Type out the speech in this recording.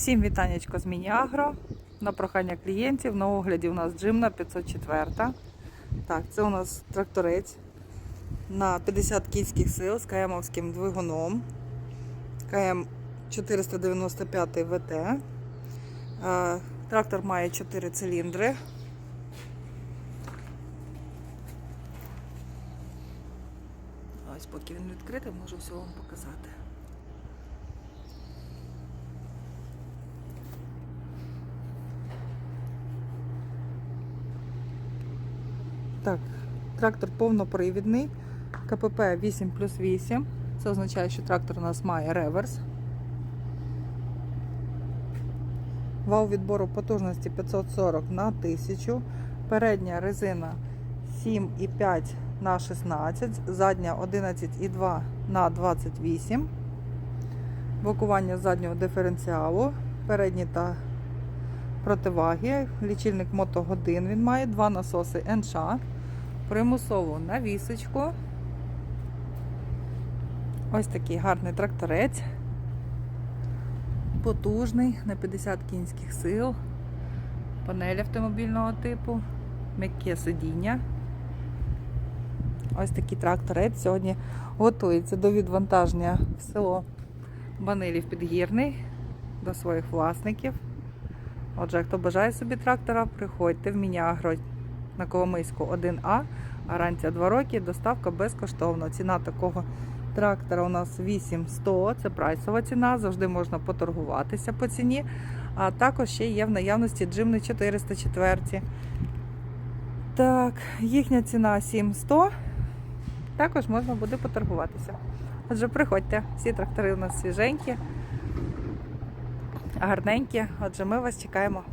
Всім вітанечко з Мініагро. На прохання клієнтів на огляді у нас джимна 504. Так, це у нас тракторець на 50 кінських сил з КМовським двигуном. КМ 495 ВТ. Е, Трактор має 4 циліндри. Ось поки він відкритий, можу все вам показати. Так, трактор повнопривідний. КПП 8 плюс 8. Це означає, що трактор у нас має реверс. Вал відбору потужності 540 на 1000. Передня резина 7,5 на 16, задня 11,2 на 28. Блокування заднього диференціалу, передні та противаги, лічильник мотогодин він має, два насоси НШ, примусову навісочку. Ось такий гарний тракторець. Потужний на 50 кінських сил, панель автомобільного типу, м'яке сидіння. Ось такий тракторець сьогодні готується до відвантаження в село Банилів Підгірний до своїх власників. Отже, хто бажає собі трактора, приходьте в Мініагро на Коломийську 1А. Гарантія 2 роки, доставка безкоштовна. Ціна такого трактора у нас 8100, це прайсова ціна, завжди можна поторгуватися по ціні. А також ще є в наявності джимни 404. Так, їхня ціна 7100. Також можна буде поторгуватися. Отже, приходьте, всі трактори у нас свіженькі, гарненькі. Отже, ми вас чекаємо.